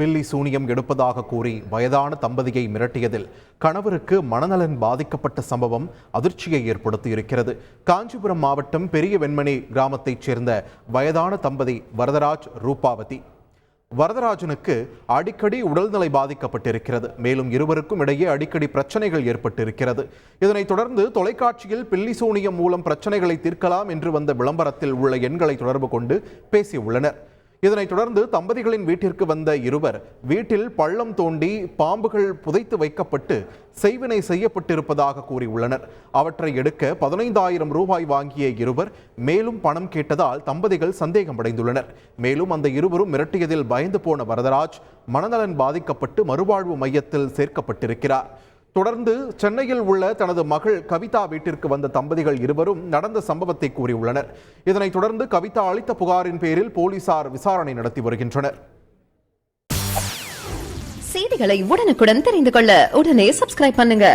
பில்லி சூனியம் எடுப்பதாக கூறி வயதான தம்பதியை மிரட்டியதில் கணவருக்கு மனநலன் பாதிக்கப்பட்ட சம்பவம் அதிர்ச்சியை ஏற்படுத்தி இருக்கிறது காஞ்சிபுரம் மாவட்டம் பெரிய வெண்மணி கிராமத்தைச் சேர்ந்த வயதான தம்பதி வரதராஜ் ரூபாவதி. வரதராஜனுக்கு அடிக்கடி உடல்நிலை பாதிக்கப்பட்டிருக்கிறது. மேலும் இருவருக்கும் இடையே அடிக்கடி பிரச்சனைகள் ஏற்பட்டிருக்கிறது. இதனைத் தொடர்ந்து தொலைக்காட்சியில் பில்லி சூனியம் மூலம் பிரச்சனைகளை தீர்க்கலாம் என்று வந்த விளம்பரத்தில் உள்ள எண்களை தொடர்பு கொண்டு பேசியுள்ளனர். இதனைத் தொடர்ந்து தம்பதிகளின் வீட்டிற்கு வந்த இருவர் வீட்டில் பள்ளம் தோண்டி பாம்புகள் புதைத்து வைக்கப்பட்டு செய்வினை செய்யப்பட்டிருப்பதாக கூறியுள்ளனர். அவற்றை எடுக்க பதினைந்தாயிரம் ரூபாய் வாங்கிய இருவர் மேலும் பணம் கேட்டதால் தம்பதிகள் சந்தேகமடைந்துள்ளனர். மேலும் அந்த இருவரும் மிரட்டியதில் பயந்து போன வரதராஜ் மனநலன் பாதிக்கப்பட்டு மறுவாழ்வு மையத்தில் சேர்க்கப்பட்டிருக்கிறார். தொடர்ந்து சென்னையில் உள்ள தனது மகள் கவிதா வீட்டிற்கு வந்த தம்பதிகள் இருவரும் நடந்த சம்பவத்தை கூறியுள்ளனர். இதனைத் தொடர்ந்து கவிதா அளித்த புகாரின் பேரில் போலீசார் விசாரணை நடத்தி வருகின்றனர். செய்திகளை உடனுக்குடன் தெரிந்து கொள்ள உடனே சப்ஸ்கிரைப் பண்ணுங்க.